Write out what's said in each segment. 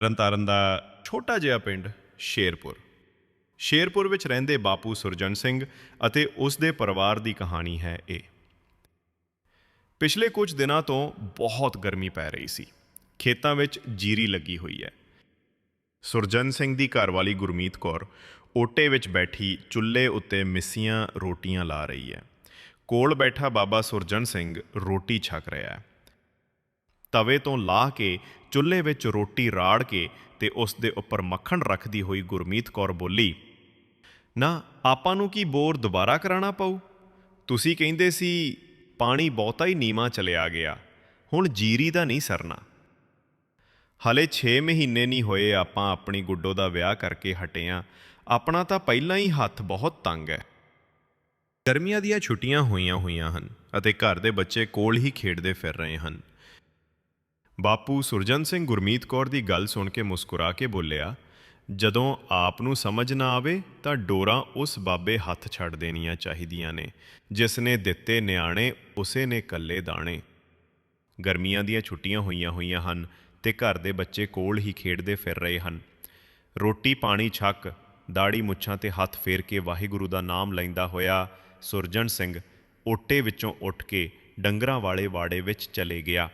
ਤਰਨਤਾਰਨ ਦਾ ਛੋਟਾ ਜਿਹਾ ਪਿੰਡ ਸ਼ੇਰਪੁਰ। ਸ਼ੇਰਪੁਰ ਵਿੱਚ ਰਹਿੰਦੇ ਬਾਪੂ ਸੁਰਜਨ ਸਿੰਘ ਅਤੇ ਉਸ ਦੇ ਪਰਿਵਾਰ ਦੀ ਕਹਾਣੀ ਹੈ ਇਹ। ਪਿਛਲੇ ਕੁਝ ਦਿਨਾਂ ਤੋਂ ਬਹੁਤ ਗਰਮੀ ਪੈ ਰਹੀ ਸੀ। ਖੇਤਾਂ ਵਿੱਚ ਜੀਰੀ ਲੱਗੀ ਹੋਈ ਹੈ। ਸੁਰਜਨ ਸਿੰਘ ਦੀ ਘਰਵਾਲੀ ਗੁਰਮੀਤ ਕੌਰ ਓਟੇ ਵਿੱਚ ਬੈਠੀ ਚੁੱਲ੍ਹੇ ਉੱਤੇ ਮਿੱਸੀਆਂ ਰੋਟੀਆਂ ਲਾ ਰਹੀ ਹੈ। ਕੋਲ ਬੈਠਾ ਬਾਬਾ ਸੁਰਜਨ ਸਿੰਘ ਰੋਟੀ ਛਕ ਰਿਹਾ ਹੈ। ਤਵੇ ਤੋਂ ਲਾਹ ਕੇ, ਚੁੱਲ੍ਹੇ ਵਿੱਚ ਰੋਟੀ ਰਾੜ ਕੇ ਤੇ ਉਸ ਦੇ ਉੱਪਰ ਮੱਖਣ ਰੱਖਦੀ ਹੋਈ ਗੁਰਮੀਤ ਕੌਰ ਬੋਲੀ, ਨਾ, ਆਪਾਂ ਨੂੰ ਕੀ ਬੋਰ ਦੁਬਾਰਾ ਕਰਾਉਣਾ ਪਊ? ਤੁਸੀਂ ਕਹਿੰਦੇ ਸੀ ਪਾਣੀ ਬਹੁਤਾ ਹੀ ਨੀਵਾਂ ਚਲਿਆ ਗਿਆ, ਹੁਣ ਜੀਰੀ ਦਾ ਨਹੀਂ ਸਰਨਾ। ਹਲੇ 6 ਮਹੀਨੇ ਨਹੀਂ ਹੋਏ ਆਪਾਂ ਆਪਣੀ ਗੁੱਡੋ ਦਾ ਵਿਆਹ ਕਰਕੇ ਹਟੇ ਆਂ ਆਪਣਾ ਤਾਂ ਪਹਿਲਾਂ ਹੀ ਹੱਥ ਬਹੁਤ ਤੰਗ ਹੈ। ਗਰਮੀਆਂ ਦੀਆਂ ਛੁੱਟੀਆਂ ਹੋਈਆਂ ਹੋਈਆਂ ਹਨ ਅਤੇ ਘਰ ਦੇ ਬੱਚੇ ਕੋਲ ਹੀ ਖੇਡਦੇ ਫਿਰ ਰਹੇ ਹਨ। ਬਾਪੂ ਸੁਰਜਨ ਸਿੰਘ ਗੁਰਮੀਤ ਕੌਰ ਦੀ ਗੱਲ ਸੁਣ ਕੇ ਮੁਸਕਰਾ ਕੇ ਬੋਲਿਆ, ਜਦੋਂ ਆਪ ਨੂੰ ਸਮਝ ਨਾ ਆਵੇ ਤਾਂ ਡੋਰਾਂ ਉਸ ਬਾਬੇ ਹੱਥ ਛੱਡ ਦੇਣੀਆਂ ਚਾਹੀਦੀਆਂ ਨੇ, ਜਿਸ ਨੇ ਦਿੱਤੇ ਨਿਆਣੇ ਉਸੇ ਨੇ ਕੱਲੇ ਦਾਣੇ। ਗਰਮੀਆਂ ਦੀਆਂ ਛੁੱਟੀਆਂ ਹੋਈਆਂ ਹੋਈਆਂ ਹਨ ਤੇ ਘਰ ਦੇ ਬੱਚੇ ਕੋਲ ਹੀ ਖੇਡਦੇ ਫਿਰ ਰਹੇ ਹਨ। ਰੋਟੀ ਪਾਣੀ ਛੱਕ, ਦਾੜੀ ਮੁੱਛਾਂ ਤੇ ਹੱਥ ਫੇਰ ਕੇ ਵਾਹਿਗੁਰੂ ਦਾ ਨਾਮ ਲੈਂਦਾ ਹੋਇਆ ਸੁਰਜਨ ਸਿੰਘ ਓਟੇ ਵਿੱਚੋਂ ਉੱਠ ਕੇ ਡੰਗਰਾਂ ਵਾਲੇ ਵਾੜੇ ਵਿੱਚ ਚਲੇ ਗਿਆ।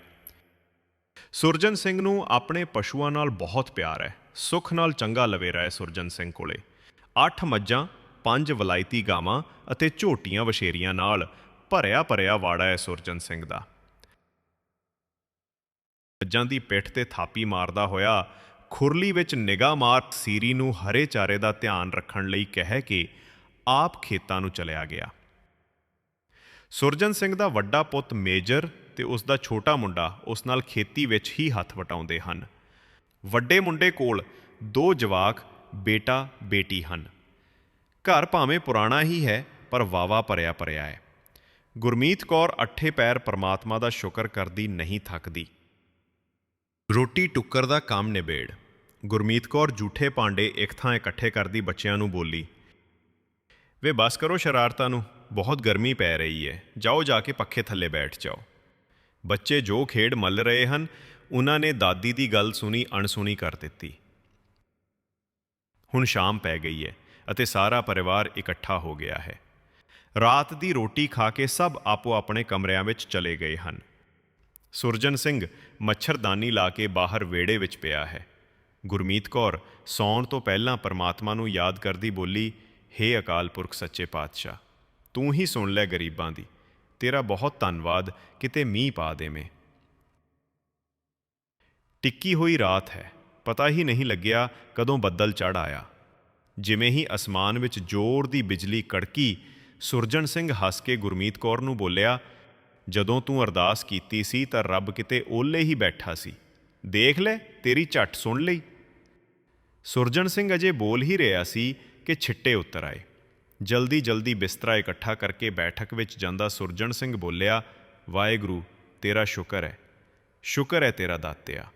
ਸੁਰਜਨ ਸਿੰਘ ਨੂੰ ਆਪਣੇ ਪਸ਼ੂਆਂ ਨਾਲ ਬਹੁਤ ਪਿਆਰ ਹੈ। ਸੁੱਖ ਨਾਲ ਚੰਗਾ ਲਵੇਰਾ ਹੈ ਸੁਰਜਨ ਸਿੰਘ ਕੋਲੇ। 8 ਮੱਝਾਂ, ਪੰਜ ਵਲਾਇਤੀ ਗਾਵਾਂ ਅਤੇ ਝੋਟੀਆਂ ਵਸ਼ੇਰੀਆਂ ਨਾਲ ਭਰਿਆ ਭਰਿਆ ਵਾੜਾ ਹੈ ਸੁਰਜਨ ਸਿੰਘ ਦਾ। ਮੱਝਾਂ ਦੀ ਪਿੱਠ ਤੇ ਥਾਪੀ ਮਾਰਦਾ ਹੋਇਆ ਖੁਰਲੀ ਵਿੱਚ ਨਿਗਾਹ ਮਾਰ ਸੀਰੀ ਨੂੰ ਹਰੇ ਚਾਰੇ ਦਾ ਧਿਆਨ ਰੱਖਣ ਲਈ ਕਹਿ ਕੇ ਆਪ ਖੇਤਾਂ ਨੂੰ ਚਲਿਆ ਗਿਆ। ਸੁਰਜਨ ਸਿੰਘ ਦਾ ਵੱਡਾ ਪੁੱਤ ਮੇਜਰ ਤੇ ਉਸ ਦਾ ਛੋਟਾ ਮੁੰਡਾ ਉਸ ਨਾਲ ਖੇਤੀ ਵਿੱਚ ਹੀ ਹੱਥ ਵਟਾਉਂਦੇ ਹਨ। ਵੱਡੇ ਮੁੰਡੇ ਕੋਲ ਦੋ ਜਵਾਕ, ਬੇਟਾ, ਬੇਟੀ ਹਨ। ਘਰ ਭਾਵੇਂ ਪੁਰਾਣਾ ਹੀ ਹੈ, ਪਰ ਵਾਵਾ ਭਰਿਆ ਭਰਿਆ ਹੈ। ਗੁਰਮੀਤ ਕੌਰ ਅੱਠੇ ਪੈਰ ਪਰਮਾਤਮਾ ਦਾ ਸ਼ੁਕਰ ਕਰਦੀ ਨਹੀਂ ਥੱਕਦੀ। ਰੋਟੀ ਟੁੱਕਰ ਦਾ ਕੰਮ ਨਿਬੇੜ। ਗੁਰਮੀਤ ਕੌਰ ਝੂਠੇ ਪਾਂਡੇ ਇੱਕ ਥਾਂ ਇਕੱਠੇ ਕਰਦੀ ਬੱਚਿਆਂ ਨੂੰ ਬੋਲੀ, ਵੇ ਬਸ ਕਰੋ ਸ਼ਰਾਰਤਾਂ ਨੂੰ, ਬਹੁਤ ਗਰਮੀ ਪੈ ਰਹੀ ਹੈ ਜਾਓ ਜਾ ਕੇ ਪੱਖੇ ਥੱਲੇ ਬੈਠ ਜਾਓ। ਬੱਚੇ ਜੋ ਖੇਡ ਮੱਲ ਰਹੇ ਹਨ, ਉਹਨਾਂ ਨੇ ਦਾਦੀ ਦੀ ਗੱਲ ਸੁਣੀ ਅਣਸੁਣੀ ਕਰ ਦਿੱਤੀ। ਹੁਣ ਸ਼ਾਮ ਪੈ ਗਈ ਹੈ ਅਤੇ ਸਾਰਾ ਪਰਿਵਾਰ ਇਕੱਠਾ ਹੋ ਗਿਆ ਹੈ। ਰਾਤ ਦੀ ਰੋਟੀ ਖਾ ਕੇ ਸਭ ਆਪੋ ਆਪਣੇ ਕਮਰਿਆਂ ਵਿੱਚ ਚਲੇ ਗਏ ਹਨ। ਸੁਰਜਨ ਸਿੰਘ ਮੱਛਰਦਾਨੀ ਲਾ ਕੇ ਬਾਹਰ ਵਿਹੜੇ ਵਿੱਚ ਪਿਆ ਹੈ। ਗੁਰਮੀਤ ਕੌਰ ਸੌਣ ਤੋਂ ਪਹਿਲਾਂ ਪਰਮਾਤਮਾ ਨੂੰ ਯਾਦ ਕਰਦੀ ਬੋਲੀ, ਹੇ ਅਕਾਲ ਪੁਰਖ ਸੱਚੇ ਪਾਤਸ਼ਾਹ, ਤੂੰ ਹੀ ਸੁਣ ਲੈ ਗਰੀਬਾਂ ਦੀ। ਤੇਰਾ ਬਹੁਤ ਧੰਨਵਾਦ, ਕਿਤੇ ਮੀਂਹ ਪਾ ਦੇਵੇਂ। ਟਿੱਕੀ ਹੋਈ ਰਾਤ ਹੈ, ਪਤਾ ਹੀ ਨਹੀਂ ਲੱਗਿਆ ਕਦੋਂ ਬੱਦਲ ਚੜ ਆਇਆ। ਜਿਵੇਂ ਹੀ ਅਸਮਾਨ ਵਿੱਚ ਜ਼ੋਰ ਦੀ ਬਿਜਲੀ ਕੜਕੀ, ਸੁਰਜਣ ਸਿੰਘ ਹੱਸ ਕੇ ਗੁਰਮੀਤ ਕੌਰ ਨੂੰ ਬੋਲਿਆ, ਜਦੋਂ ਤੂੰ ਅਰਦਾਸ ਕੀਤੀ ਸੀ ਤਾਂ ਰੱਬ ਕਿਤੇ ਓਲੇ ਹੀ ਬੈਠਾ ਸੀ। ਦੇਖ ਲੈ, ਤੇਰੀ ਝੱਟ ਸੁਣ ਲਈ। ਸੁਰਜਣ ਸਿੰਘ ਅਜੇ ਬੋਲ ਹੀ ਰਿਹਾ ਸੀ ਕਿ ਛਿੱਟੇ ਉਤਰ ਆਏ। ਜਲਦੀ ਜਲਦੀ ਬਿਸਤਰਾ ਇਕੱਠਾ ਕਰਕੇ ਬੈਠਕ ਵਿੱਚ ਜਾਂਦਾ ਸੁਰਜਣ ਸਿੰਘ ਬੋਲਿਆ, ਵਾਹਿਗੁਰੂ, ਤੇਰਾ ਸ਼ੁਕਰ ਹੈ। ਸ਼ੁਕਰ ਹੈ ਤੇਰਾ ਦਾਤਿਆ।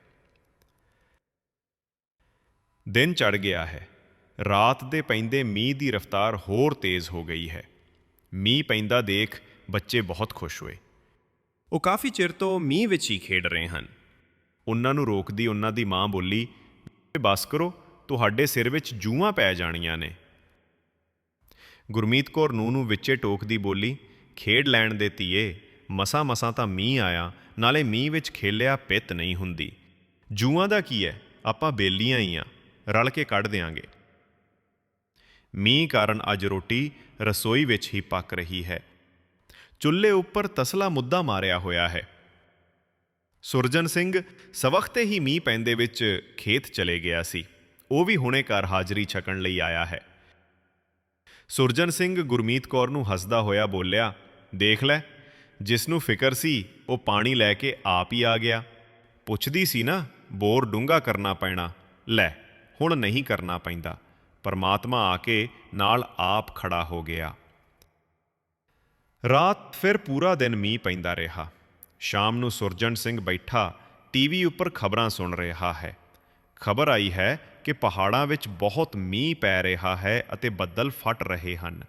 ਦਿਨ ਚੜ ਗਿਆ ਹੈ। ਰਾਤ ਦੇ ਪੈਂਦੇ ਮੀਂਹ ਦੀ ਰਫ਼ਤਾਰ ਹੋਰ ਤੇਜ਼ ਹੋ ਗਈ ਹੈ। ਮੀਂਹ ਪੈਂਦਾ ਦੇਖ ਬੱਚੇ ਬਹੁਤ ਖੁਸ਼ ਹੋਏ। ਉਹ ਕਾਫੀ ਚਿਰ ਤੋਂ ਮੀਂਹ ਵਿੱਚ ਹੀ ਖੇਡ ਰਹੇ ਹਨ। ਉਹਨਾਂ ਨੂੰ ਰੋਕਦੀ ਉਹਨਾਂ ਦੀ ਮਾਂ ਬੋਲੀ ਬਸ ਕਰੋ, ਤੁਹਾਡੇ ਸਿਰ ਵਿੱਚ ਜੂਆਂ ਪੈ ਜਾਣੀਆਂ ਨੇ। ਗੁਰਮੀਤ ਕੌਰ ਨੂੰ ਨੂੰ ਵਿੱਚੇ ਟੋਕਦੀ ਬੋਲੀ, ਖੇਡ ਲੈਣ ਦੇ ਧੀਏ, ਮਸਾ ਮਸਾ ਤਾਂ ਮੀਂਹ ਆਇਆ, ਨਾਲੇ ਮੀਂਹ ਵਿੱਚ ਖੇਲਿਆ ਪਿੱਤ ਨਹੀਂ ਹੁੰਦੀ। ਜੂਆਂ ਦਾ ਕੀ ਹੈ ਆਪਾਂ ਬੇਲੀਆਂ ਹੀ ਆ, ਰਲ ਕੇ ਕੱਢ ਦੇਾਂਗੇ ਮੀਂਹ ਕਾਰਨ ਅੱਜ ਰੋਟੀ ਰਸੋਈ ਵਿੱਚ ਹੀ ਪੱਕ ਰਹੀ ਹੈ। ਚੁੱਲ੍ਹੇ ਉੱਪਰ ਤਸਲਾ ਮੁੱਦਾ ਮਾਰਿਆ ਹੋਇਆ ਹੈ। ਸੁਰਜਨ ਸਿੰਘ ਸਵਖਤੇ ਹੀ ਮੀਂਹ ਪੈਂਦੇ ਵਿੱਚ ਖੇਤ ਚਲੇ ਗਿਆ ਸੀ। ਉਹ ਵੀ ਹੁਣੇ ਘਰ ਹਾਜ਼ਰੀ ਛਕਣ ਲਈ ਆਇਆ ਹੈ। ਸੁਰਜਨ ਸਿੰਘ ਗੁਰਮੀਤ ਕੌਰ ਨੂੰ ਹੱਸਦਾ ਹੋਇਆ ਬੋਲਿਆ, ਦੇਖ ਲੈ ਜਿਸ ਨੂੰ ਫਿਕਰ ਸੀ, ਉਹ ਪਾਣੀ ਲੈ ਕੇ ਆਪ ਹੀ ਆ ਗਿਆ। ਪੁੱਛਦੀ ਸੀ ਨਾ, ਬੋਰ ਡੂੰਗਾ ਕਰਨਾ ਪੈਣਾ। ਲੈ, ਹੁਣ ਨਹੀਂ ਕਰਨਾ ਪੈਂਦਾ। ਪਰਮਾਤਮਾ ਆ ਕੇ ਨਾਲ ਆਪ ਖੜਾ ਹੋ ਗਿਆ। ਰਾਤ ਫਿਰ ਪੂਰਾ ਦਿਨ ਮੀਂਹ ਪੈਂਦਾ ਰਿਹਾ। ਸ਼ਾਮ ਨੂੰ ਸੁਰਜਨ ਸਿੰਘ ਬੈਠਾ, ਟੀਵੀ ਉੱਪਰ ਖਬਰਾਂ ਸੁਣ ਰਿਹਾ ਹੈ। ਖਬਰ ਆਈ ਹੈ ਕਿ ਪਹਾੜਾਂ ਵਿੱਚ ਬਹੁਤ ਮੀਂਹ ਪੈ ਰਿਹਾ ਹੈ ਅਤੇ ਬੱਦਲ ਫਟ ਰਹੇ ਹਨ।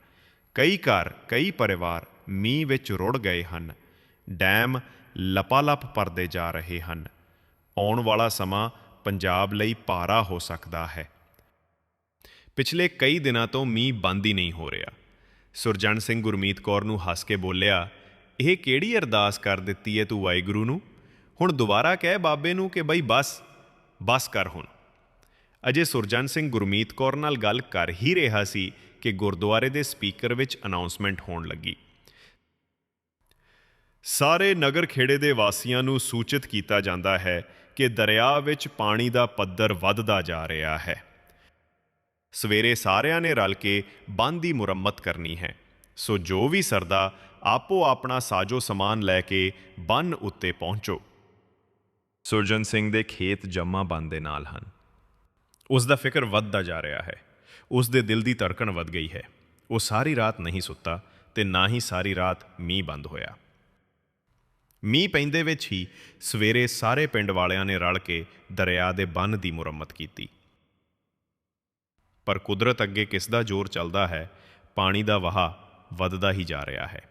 ਕਈ ਘਰ, ਕਈ ਪਰਿਵਾਰ ਮੀਂਹ ਵਿੱਚ ਰੁੜ ਗਏ ਹਨ। ਡੈਮ ਲਪਾਲਪ ਭਰਦੇ ਜਾ ਰਹੇ ਹਨ। ਆਉਣ ਵਾਲਾ ਸਮਾਂ ਪੰਜਾਬ ਲਈ ਭਾਰਾ ਹੋ ਸਕਦਾ ਹੈ। ਪਿਛਲੇ ਕਈ ਦਿਨਾਂ ਤੋਂ ਮੀਂਹ ਬੰਦ ਹੀ ਨਹੀਂ ਹੋ ਰਿਹਾ। ਸੁਰਜਣ ਸਿੰਘ ਗੁਰਮੀਤ ਕੌਰ ਨੂੰ ਹੱਸ ਕੇ ਬੋਲਿਆ, ਇਹ ਕਿਹੜੀ ਅਰਦਾਸ ਕਰ ਦਿੱਤੀ ਹੈ ਤੂੰ ਵਾਹਿਗੁਰੂ ਨੂੰ? ਹੁਣ ਦੁਬਾਰਾ ਕਹਿ ਬਾਬੇ ਨੂੰ ਕਿ ਬਈ ਬਸ ਬਸ ਕਰ ਹੁਣ। ਅਜੇ ਸੁਰਜਨ ਸਿੰਘ ਗੁਰਮੀਤ ਕੌਰ ਨਾਲ ਗੱਲ ਕਰ ਹੀ ਰਿਹਾ ਸੀ ਕਿ ਗੁਰਦੁਆਰੇ ਦੇ ਸਪੀਕਰ ਵਿੱਚ ਅਨਾਉਂਸਮੈਂਟ ਹੋਣ ਲੱਗੀ। ਸਾਰੇ ਨਗਰ ਖੇੜੇ ਦੇ ਵਾਸੀਆਂ ਨੂੰ ਸੂਚਿਤ ਕੀਤਾ ਜਾਂਦਾ ਹੈ ਕਿ ਦਰਿਆ ਵਿੱਚ ਪਾਣੀ ਦਾ ਪੱਧਰ ਵੱਧਦਾ ਜਾ ਰਿਹਾ ਹੈ। ਸਵੇਰੇ ਸਾਰਿਆਂ ਨੇ ਰਲ ਕੇ ਬੰਦ ਦੀ ਮੁਰੰਮਤ ਕਰਨੀ ਹੈ। ਸੋ ਜੋ ਵੀ ਸਰਦਾ, ਆਪੋ ਆਪਣਾ ਸਾਜੋ ਸਮਾਨ ਲੈ ਕੇ ਬੰਨ ਉੱਤੇ ਪਹੁੰਚੋ। ਸੁਰਜਨ ਸਿੰਘ ਦੇ ਖੇਤ ਜੰਮਾ ਬੰਦ ਦੇ ਨਾਲ ਹਨ। ਉਸ ਦਾ ਫਿਕਰ ਵੱਧਦਾ ਜਾ ਰਿਹਾ ਹੈ। ਉਸ ਦੇ ਦਿਲ ਦੀ ਧੜਕਣ ਵੱਧ ਗਈ ਹੈ। ਉਹ ਸਾਰੀ ਰਾਤ ਨਹੀਂ ਸੁੱਤਾ ਤੇ ਨਾ ਹੀ ਸਾਰੀ ਰਾਤ ਮੀਂਹ ਬੰਦ ਹੋਇਆ। ਮੀਂਹ ਪੈਂਦੇ ਵਿੱਚ ਹੀ ਸਵੇਰੇ ਸਾਰੇ ਪਿੰਡ ਵਾਲਿਆਂ ਨੇ ਰਲ ਕੇ ਦਰਿਆ ਦੇ ਬੰਨ ਦੀ ਮੁਰੰਮਤ ਕੀਤੀ। ਪਰ ਕੁਦਰਤ ਅੱਗੇ ਕਿਸ ਦਾ ਜ਼ੋਰ ਚੱਲਦਾ ਹੈ, ਪਾਣੀ ਦਾ ਵਹਾ ਵੱਧਦਾ ਹੀ ਜਾ ਰਿਹਾ ਹੈ।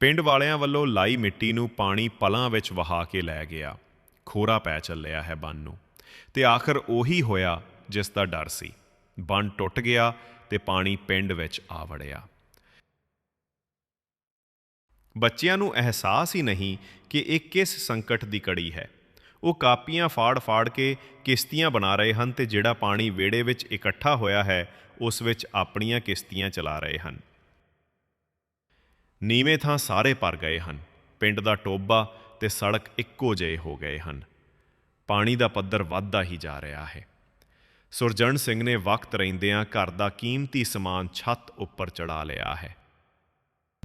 ਪਿੰਡ ਵਾਲਿਆਂ ਵੱਲੋਂ ਲਾਈ ਮਿੱਟੀ ਨੂੰ ਪਾਣੀ ਪਲਾਂ ਵਿੱਚ ਵਹਾ ਕੇ ਲੈ ਗਿਆ। ਖੋਰਾ ਪੈ ਚੱਲਿਆ ਹੈ ਬੰਨ ਨੂੰ। ਤੇ ਆਖਰ ਉਹੀ ਹੋਇਆ ਜਿਸ ਦਾ ਡਰ ਸੀ। ਬੰਨ ਟੁੱਟ ਗਿਆ ਤੇ ਪਾਣੀ ਪਿੰਡ ਵਿੱਚ ਆ ਵੜਿਆ। ਬੱਚਿਆਂ ਨੂੰ ਅਹਿਸਾਸ ਹੀ ਨਹੀਂ ਕਿ ਇਹ ਕਿਸ ਸੰਕਟ ਦੀ ਕੜੀ ਹੈ। ਉਹ ਕਾਪੀਆਂ ਫਾੜ-ਫਾੜ ਕੇ ਕਿਸ਼ਤੀਆਂ ਬਣਾ ਰਹੇ ਹਨ ਤੇ ਜਿਹੜਾ ਪਾਣੀ ਵਿਹੜੇ ਵਿੱਚ ਇਕੱਠਾ ਹੋਇਆ ਹੈ, ਉਸ ਵਿੱਚ ਆਪਣੀਆਂ ਕਿਸ਼ਤੀਆਂ ਚਲਾ ਰਹੇ ਹਨ। ਨੀਵੇਂ ਥਾਂ ਸਾਰੇ ਭਰ ਗਏ ਹਨ। ਪਿੰਡ ਦਾ ਟੋਬਾ ਤੇ ਸੜਕ ਇੱਕੋ ਜਿਹੇ ਹੋ ਗਏ ਹਨ। ਪਾਣੀ ਦਾ ਪੱਧਰ ਵੱਧਦਾ ਹੀ ਜਾ ਰਿਹਾ ਹੈ। ਸੁਰਜਣ ਸਿੰਘ ਨੇ ਵਕਤ ਰਹਿੰਦਿਆਂ ਘਰ ਦਾ ਕੀਮਤੀ ਸਮਾਨ ਛੱਤ ਉੱਪਰ ਚੜਾ ਲਿਆ ਹੈ।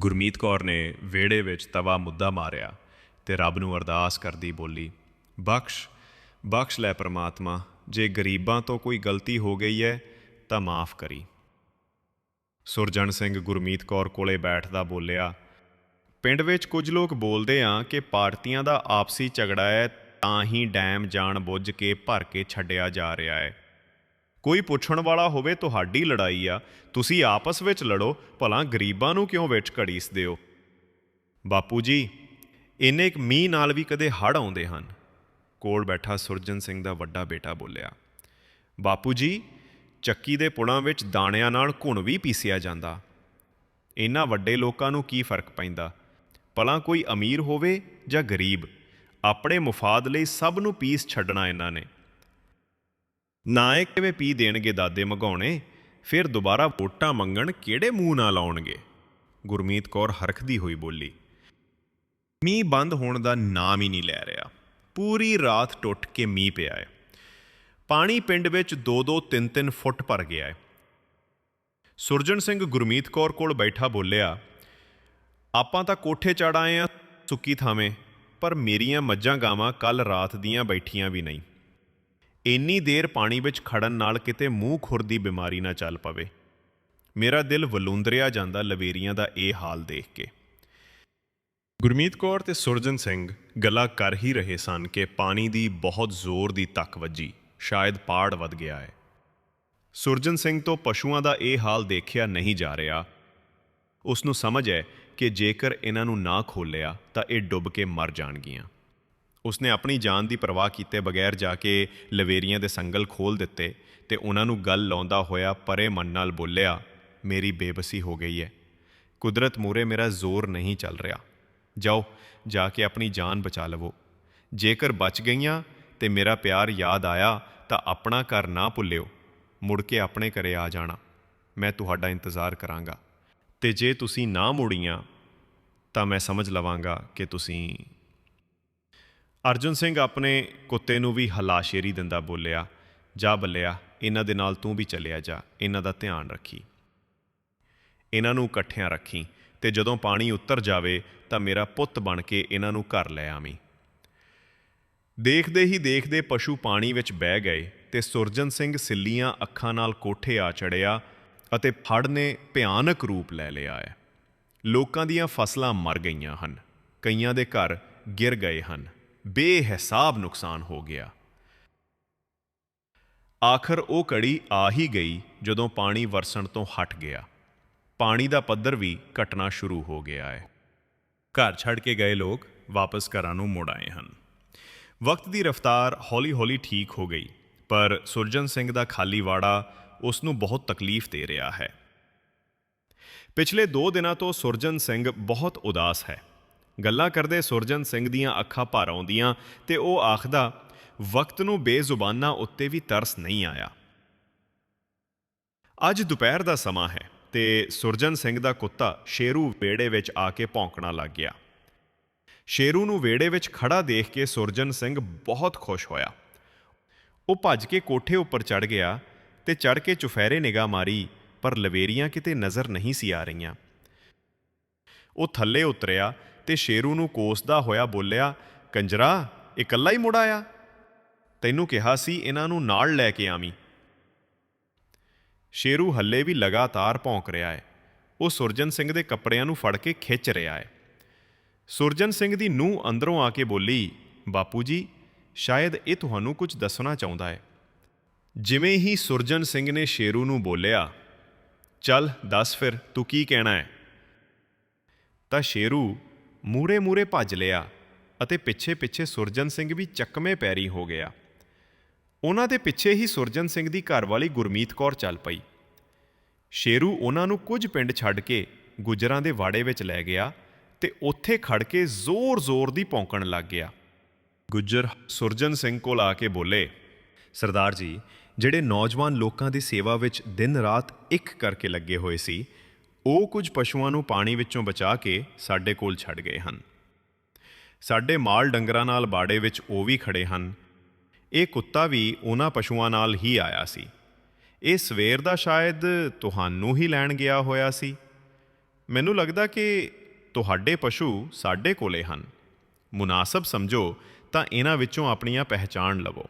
ਗੁਰਮੀਤ ਕੌਰ ਨੇ ਵਿਹੜੇ ਵਿੱਚ ਤਵਾ ਮੁੱਦਾ ਮਾਰਿਆ ਤੇ ਰੱਬ ਨੂੰ ਅਰਦਾਸ ਕਰਦੀ ਬੋਲੀ, ਬਖਸ਼ ਬਖਸ਼ ਲੈ ਪ੍ਰਮਾਤਮਾ, ਜੇ ਗਰੀਬਾਂ ਤੋਂ ਕੋਈ ਗਲਤੀ ਹੋ ਗਈ ਹੈ ਤਾਂ ਮਾਫ ਕਰੀ। ਸੁਰਜਣ ਸਿੰਘ ਗੁਰਮੀਤ ਕੌਰ ਕੋਲੇ ਬੈਠਦਾ ਬੋਲਿਆ, ਪਿੰਡ ਵਿੱਚ ਕੁਝ ਲੋਕ ਬੋਲਦੇ ਆ ਕਿ ਪਾਰਟੀਆਂ ਦਾ ਆਪਸੀ ਝਗੜਾ ਹੈ ਤਾਂ ਹੀ ਡੈਮ ਜਾਣ ਬੁੱਝ ਕੇ ਭਰ ਕੇ ਛੱਡਿਆ ਜਾ ਰਿਹਾ ਹੈ। ਕੋਈ ਪੁੱਛਣ ਵਾਲਾ ਹੋਵੇ ਤੁਹਾਡੀ ਲੜਾਈ ਆ, ਤੁਸੀਂ ਆਪਸ ਵਿੱਚ ਲੜੋ, ਭਲਾ ਗਰੀਬਾਂ ਨੂੰ ਕਿਉਂ ਵਿੱਚ ਘੜੀਸਦੇ ਹੋ ਬਾਪੂ ਜੀ ਇੰਨੇ ਇੱਕ ਮੀਂਹ ਨਾਲ ਵੀ ਕਦੇ ਹੜ ਆਉਂਦੇ ਹਨ। ਕੋਲ ਬੈਠਾ ਸੁਰਜਨ ਸਿੰਘ ਦਾ ਵੱਡਾ ਬੇਟਾ ਬੋਲਿਆ ਬਾਪੂ ਜੀ ਚੱਕੀ ਦੇ ਪੁਲਾਂ ਵਿੱਚ ਦਾਣਿਆਂ ਨਾਲ ਘੁਣ ਵੀ ਪੀਸਿਆ ਜਾਂਦਾ। ਇਹਨਾਂ ਵੱਡੇ ਲੋਕਾਂ ਨੂੰ ਕੀ ਫ਼ਰਕ ਪੈਂਦਾ? ਭਲਾ ਕੋਈ ਅਮੀਰ ਹੋਵੇ ਜਾਂ ਗਰੀਬ? ਆਪਣੇ ਮੁਫਾਦ ਲਈ ਸਭ ਨੂੰ ਪੀਸ ਛੱਡਣਾ ਇਹਨਾਂ ਨੇ। ਨਾ ਇਹ ਕਿਵੇਂ ਪੀ ਦੇਣਗੇ ਦਾਦੇ ਮਗਾਉਣੇ, ਫਿਰ ਦੁਬਾਰਾ ਵੋਟਾਂ ਮੰਗਣ ਕਿਹੜੇ ਮੂੰਹ ਨਾਲ ਆਉਣਗੇ? ਗੁਰਮੀਤ ਕੌਰ ਹਰਖਦੀ ਹੋਈ ਬੋਲੀ, ਮੀਂਹ ਬੰਦ ਹੋਣ ਦਾ ਨਾਮ ਹੀ ਨਹੀਂ ਲੈ ਰਿਹਾ। ਪੂਰੀ ਰਾਤ ਟੁੱਟ ਕੇ ਮੀਂਹ ਪਿਆ ਹੈ। ਪਾਣੀ ਪਿੰਡ ਵਿੱਚ 2-2 3-3 ਫੁੱਟ ਭਰ ਗਿਆ ਹੈ। ਸੁਰਜਨ ਸਿੰਘ ਗੁਰਮੀਤ ਕੌਰ ਕੋਲ ਬੈਠਾ ਬੋਲਿਆ, ਆਪਾਂ ਤਾਂ ਕੋਠੇ ਚੜ ਆਏ ਆ ਸੁੱਕੀ ਥਾਵੇਂ। ਪਰ ਮੇਰੀਆਂ ਮੱਝਾਂ ਗਾਵਾਂ ਕੱਲ ਰਾਤ ਦੀਆਂ ਬੈਠੀਆਂ ਵੀ ਨਹੀਂ। ਇੰਨੀ ਦੇਰ ਪਾਣੀ ਵਿੱਚ ਖੜਨ ਨਾਲ ਕਿਤੇ ਮੂੰਹ ਖੁਰ ਦੀ ਬਿਮਾਰੀ ਨਾ ਚੱਲ ਪਵੇ। ਮੇਰਾ ਦਿਲ ਵਲੂੰਦਰਿਆ ਜਾਂਦਾ ਲਵੇਰੀਆਂ ਦਾ ਇਹ ਹਾਲ ਦੇਖ ਕੇ। ਗੁਰਮੀਤ ਕੌਰ ਤੇ ਸੁਰਜਨ ਸਿੰਘ ਗੱਲਾਂ ਕਰ ਹੀ ਰਹੇ ਸਨ ਕਿ ਪਾਣੀ ਦੀ ਬਹੁਤ ਜ਼ੋਰ ਦੀ ਤੱਕ ਵੱਜੀ, ਸ਼ਾਇਦ ਪਾੜ ਵੱਧ ਗਿਆ ਹੈ। ਸੁਰਜਨ ਸਿੰਘ ਤੋਂ ਪਸ਼ੂਆਂ ਦਾ ਇਹ ਹਾਲ ਦੇਖਿਆ ਨਹੀਂ ਜਾ ਰਿਹਾ। ਉਸ ਨੂੰ ਸਮਝ ਹੈ ਕਿ ਜੇਕਰ ਇਹਨਾਂ ਨੂੰ ਨਾ ਖੋਲਿਆ ਤਾਂ ਇਹ ਡੁੱਬ ਕੇ ਮਰ ਜਾਣਗੀਆਂ। ਉਸਨੇ ਆਪਣੀ ਜਾਨ ਦੀ ਪਰਵਾਹ ਕੀਤੇ ਬਗੈਰ ਜਾ ਕੇ ਲਵੇਰੀਆਂ ਦੇ ਸੰਗਲ ਖੋਲ ਦਿੱਤੇ ਤੇ ਉਹਨਾਂ ਨੂੰ ਗੱਲ ਲਾਉਂਦਾ ਹੋਇਆ ਪਰੇ ਮਨ ਨਾਲ ਬੋਲਿਆ, ਮੇਰੀ ਬੇਬਸੀ ਹੋ ਗਈ ਹੈ। ਕੁਦਰਤ ਮੂਰੇ ਮੇਰਾ ਜ਼ੋਰ ਨਹੀਂ ਚੱਲ ਰਿਹਾ। ਜਾਓ, ਜਾ ਕੇ ਆਪਣੀ ਜਾਨ ਬਚਾ ਲਵੋ। ਜੇਕਰ ਬਚ ਗਈਆਂ ਤੇ ਮੇਰਾ ਪਿਆਰ ਯਾਦ ਆਇਆ, ਤਾਂ ਆਪਣਾ ਘਰ ਨਾ ਭੁੱਲਿਓ। ਮੁੜ ਕੇ ਆਪਣੇ ਘਰੇ ਆ ਜਾਣਾ। ਮੈਂ ਤੁਹਾਡਾ ਇੰਤਜ਼ਾਰ ਕਰਾਂਗਾ। ਤੇ ਜੇ ਤੁਸੀਂ ਨਾ ਮੁੜੀਆਂ ਤਾਂ ਮੈਂ ਸਮਝ ਲਵਾਂਗਾ ਕਿ ਤੁਸੀਂ ਅਰਜੁਨ ਸਿੰਘ ਆਪਣੇ ਕੁੱਤੇ ਨੂੰ ਵੀ ਹਲਾਸ਼ੇਰੀ ਦਿੰਦਾ ਬੋਲਿਆ, ਜਾ ਬੱਲਿਆ, ਇਹਨਾਂ ਦੇ ਨਾਲ ਤੂੰ ਵੀ ਚੱਲਿਆ ਜਾ, ਇਹਨਾਂ ਦਾ ਧਿਆਨ ਰੱਖੀ। ਇਹਨਾਂ ਨੂੰ ਇਕੱਠਿਆਂ ਰੱਖੀ ਤੇ ਜਦੋਂ ਪਾਣੀ ਉੱਤਰ ਜਾਵੇ ਤਾਂ ਮੇਰਾ ਪੁੱਤ ਬਣ ਕੇ ਇਹਨਾਂ ਨੂੰ ਘਰ ਲੈ ਆਵੀਂ। ਦੇਖਦੇ ਹੀ ਦੇਖਦੇ ਪਸ਼ੂ ਪਾਣੀ ਵਿੱਚ ਬਹਿ ਗਏ ਤੇ ਸੁਰਜਨ ਸਿੰਘ ਸਿੱਲੀਆਂ ਅੱਖਾਂ ਨਾਲ ਕੋਠੇ ਆ ਚੜਿਆ ਅਤੇ ਫੜ ਨੇ ਭਿਆਨਕ ਰੂਪ ਲੈ ਲਿਆ ਹੈ। ਲੋਕਾਂ ਦੀਆਂ ਫਸਲਾਂ ਮਰ ਗਈਆਂ ਹਨ। ਕਈਆਂ ਦੇ ਘਰ ਗਿਰ ਗਏ ਹਨ। ਬੇਹਿਸਾਬ ਨੁਕਸਾਨ ਹੋ ਗਿਆ। ਆਖਰ ਉਹ ਘੜੀ ਆ ਹੀ ਗਈ ਜਦੋਂ ਪਾਣੀ ਵਰਸਣ ਤੋਂ ਹਟ ਗਿਆ। ਪਾਣੀ ਦਾ ਪੱਧਰ ਵੀ ਘਟਣਾ ਸ਼ੁਰੂ ਹੋ ਗਿਆ ਹੈ। ਘਰ ਛੱਡ ਕੇ ਗਏ ਲੋਕ ਵਾਪਸ ਘਰਾਂ ਨੂੰ ਮੁੜ ਆਏ ਹਨ। ਵਕਤ ਦੀ ਰਫ਼ਤਾਰ ਹੌਲੀ-ਹੌਲੀ ਠੀਕ ਹੋ ਗਈ, ਪਰ ਸੁਰਜਨ ਸਿੰਘ ਦਾ ਖਾਲੀ ਵਾੜਾ ਉਸ ਨੂੰ ਬਹੁਤ ਤਕਲੀਫ ਦੇ ਰਿਹਾ ਹੈ। ਪਿਛਲੇ 2 ਦਿਨਾਂ ਤੋਂ ਸੁਰਜਨ ਸਿੰਘ ਬਹੁਤ ਉਦਾਸ ਹੈ। ਗੱਲਾਂ ਕਰਦੇ ਸੁਰਜਨ ਸਿੰਘ ਦੀਆਂ ਅੱਖਾਂ ਭਰ ਆਉਂਦੀਆਂ ਤੇ ਉਹ ਆਖਦਾ, ਵਕਤ ਨੂੰ ਬੇਜ਼ੁਬਾਨਾਂ ਉੱਤੇ ਵੀ ਤਰਸ ਨਹੀਂ ਆਇਆ। ਅੱਜ ਦੁਪਹਿਰ ਦਾ ਸਮਾਂ ਹੈ ਤੇ ਸੁਰਜਨ ਸਿੰਘ ਦਾ ਕੁੱਤਾ ਸ਼ੇਰੂ ਵੇੜੇ ਵਿੱਚ ਆ ਕੇ ਭੌਂਕਣਾ ਲੱਗ ਗਿਆ। ਸ਼ੇਰੂ ਨੂੰ ਵੇੜੇ ਵਿੱਚ ਖੜਾ ਦੇਖ ਕੇ ਸੁਰਜਨ ਸਿੰਘ ਬਹੁਤ ਖੁਸ਼ ਹੋਇਆ। ਉਹ ਭੱਜ ਕੇ ਕੋਠੇ ਉੱਪਰ ਚੜ ਗਿਆ ਤੇ ਚੜ ਕੇ ਚੁਫੈਰੇ ਨਿਗਾਹ ਮਾਰੀ ਪਰ ਲਵੇਰੀਆਂ ਕਿਤੇ ਨਜ਼ਰ ਨਹੀਂ ਸੀ ਆ ਰਹੀਆਂ। ਉਹ ਥੱਲੇ ਉਤਰਿਆ ਤੇ ਸ਼ੇਰੂ ਨੂੰ ਕੋਸਦਾ ਹੋਇਆ ਬੋਲਿਆ, ਕੰਜਰਾ ਇਕੱਲਾ ਹੀ ਮੁੜ ਆਇਆ ਤੈਨੂੰ ਕਿਹਾ ਸੀ ਇਹਨਾਂ ਨੂੰ ਨਾਲ ਲੈ ਕੇ ਆਵੀਂ। ਸ਼ੇਰੂ ਹੱਲੇ ਵੀ ਲਗਾਤਾਰ ਭੌਂਕ ਰਿਹਾ ਹੈ। ਉਹ ਸੁਰਜਨ ਸਿੰਘ ਦੇ ਕੱਪੜਿਆਂ ਨੂੰ ਫੜ ਕੇ ਖਿੱਚ ਰਿਹਾ ਹੈ। ਸੁਰਜਨ ਸਿੰਘ ਦੀ ਨੂੰਹ ਅੰਦਰੋਂ ਆ ਕੇ ਬੋਲੀ, ਬਾਪੂ ਜੀ, ਸ਼ਾਇਦ ਇਹ ਤੁਹਾਨੂੰ ਕੁਝ ਦੱਸਣਾ ਚਾਹੁੰਦਾ ਹੈ। ਜਿਵੇਂ ਹੀ ਸੁਰਜਨ ਸਿੰਘ ਨੇ ਸ਼ੇਰੂ ਨੂੰ ਬੋਲਿਆ ਚੱਲ ਦੱਸ ਫਿਰ, ਤੂੰ ਕੀ ਕਹਿਣਾ ਹੈ? ਤਾਂ ਸ਼ੇਰੂ ਮੂਰੇ ਮੂਰੇ ਭੱਜ ਲਿਆ ਅਤੇ ਪਿੱਛੇ ਪਿੱਛੇ ਸੁਰਜਨ ਸਿੰਘ ਵੀ ਚੱਕਵੇਂ ਪੈਰੀ ਹੋ ਗਿਆ। ਉਹਨਾਂ ਦੇ ਪਿੱਛੇ ਹੀ ਸੁਰਜਨ ਸਿੰਘ ਦੀ ਘਰਵਾਲੀ ਗੁਰਮੀਤ ਕੌਰ ਚੱਲ ਪਈ। ਸ਼ੇਰੂ ਉਹਨਾਂ ਨੂੰ ਕੁਝ ਪਿੰਡ ਛੱਡ ਕੇ ਗੁਜਰਾਂ ਦੇ ਵਾੜੇ ਵਿੱਚ ਲੈ ਗਿਆ ਤੇ ਉੱਥੇ ਖੜ ਕੇ ਜ਼ੋਰ-ਜ਼ੋਰ ਦੀ ਭੌਂਕਣ ਲੱਗ ਗਿਆ। ਗੁੱਜਰ ਸੁਰਜਨ ਸਿੰਘ ਕੋਲ ਆ ਕੇ ਬੋਲੇ, ਸਰਦਾਰ ਜੀ ਜਿਹੜੇ ਨੌਜਵਾਨ ਲੋਕਾਂ ਦੀ ਸੇਵਾ ਵਿੱਚ ਦਿਨ ਰਾਤ ਇੱਕ ਕਰਕੇ ਲੱਗੇ ਹੋਏ ਸੀ, ਉਹ ਕੁਝ ਪਸ਼ੂਆਂ ਨੂੰ ਪਾਣੀ ਵਿੱਚੋਂ ਬਚਾ ਕੇ ਸਾਡੇ ਕੋਲ ਛੱਡ ਗਏ ਹਨ। ਸਾਡੇ ਮਾਲ ਡੰਗਰਾਂ ਨਾਲ ਬਾੜੇ ਵਿੱਚ ਉਹ ਵੀ ਖੜੇ ਹਨ। ਇਹ ਕੁੱਤਾ ਵੀ ਉਹਨਾਂ ਪਸ਼ੂਆਂ ਨਾਲ ਹੀ ਆਇਆ ਸੀ। ਇਹ ਸਵੇਰ ਦਾ ਸ਼ਾਇਦ ਤੁਹਾਨੂੰ ਹੀ ਲੈਣ ਗਿਆ ਹੋਇਆ ਸੀ। ਮੈਨੂੰ ਲੱਗਦਾ ਕਿ ਤੁਹਾਡੇ ਪਸ਼ੂ ਸਾਡੇ ਕੋਲੇ ਹਨ। ਮੁਨਾਸਬ ਸਮਝੋ ਤਾਂ ਇਹਨਾਂ ਵਿੱਚੋਂ ਆਪਣੀਆਂ ਪਹਿਚਾਣ ਲਵੋ।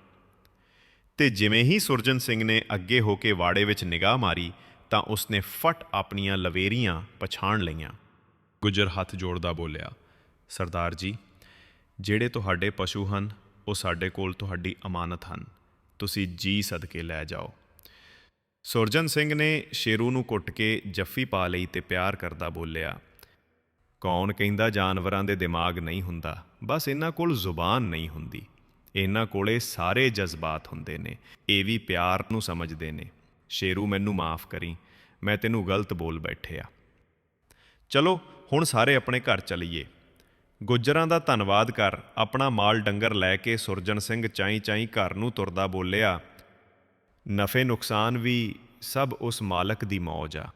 ਤੇ ਜਿਵੇਂ ਹੀ ਸੁਰਜਨ ਸਿੰਘ ਨੇ ਅੱਗੇ ਹੋ ਕੇ ਵਾੜੇ ਵਿੱਚ ਨਿਗਾਹ ਮਾਰੀ, ਤਾਂ ਉਸਨੇ ਫਟ ਆਪਣੀਆਂ ਲਵੇਰੀਆਂ ਪਛਾਣ ਲਈਆਂ। ਗੁਜਰ ਹੱਥ ਜੋੜਦਾ ਬੋਲਿਆ, ਸਰਦਾਰ ਜੀ, ਜਿਹੜੇ ਤੁਹਾਡੇ ਪਸ਼ੂ ਹਨ, ਉਹ ਸਾਡੇ ਕੋਲ ਤੁਹਾਡੀ ਅਮਾਨਤ ਹਨ। ਤੁਸੀਂ ਜੀ ਸਦਕੇ ਲੈ ਜਾਓ। ਸੁਰਜਨ ਸਿੰਘ ਨੇ ਸ਼ੇਰੂ ਨੂੰ ਕੁੱਟ ਕੇ ਜੱਫੀ ਪਾ ਲਈ ਤੇ ਪਿਆਰ ਕਰਦਾ ਬੋਲਿਆ, ਕੌਣ ਕਹਿੰਦਾ ਜਾਨਵਰਾਂ ਦੇ ਦਿਮਾਗ ਨਹੀਂ ਹੁੰਦਾ? ਬਸ ਇਹਨਾਂ ਕੋਲ ਜ਼ੁਬਾਨ ਨਹੀਂ ਹੁੰਦੀ। ਇਹਨਾਂ ਕੋਲੇ ਸਾਰੇ ਜਜ਼ਬਾਤ ਹੁੰਦੇ ਨੇ, ਇਹ ਵੀ ਪਿਆਰ ਨੂੰ ਸਮਝਦੇ ਨੇ। ਸ਼ੇਰੂ ਮੈਨੂੰ ਮਾਫ ਕਰੀ, ਮੈਂ ਤੈਨੂੰ ਗਲਤ ਬੋਲ ਬੈਠਿਆ। ਚਲੋ, ਹੁਣ ਸਾਰੇ ਆਪਣੇ ਘਰ ਚਲੀਏ। ਗੁੱਜਰਾਂ ਦਾ ਧੰਨਵਾਦ ਕਰ ਆਪਣਾ ਮਾਲ ਡੰਗਰ ਲੈ ਕੇ ਸੁਰਜਨ ਸਿੰਘ ਚਾਈ ਚਾਈ ਘਰ ਨੂੰ ਤੁਰਦਾ ਬੋਲਿਆ, ਨਫੇ ਨੁਕਸਾਨ ਵੀ ਸਭ ਉਸ ਮਾਲਕ ਦੀ ਮੌਜ ਆ।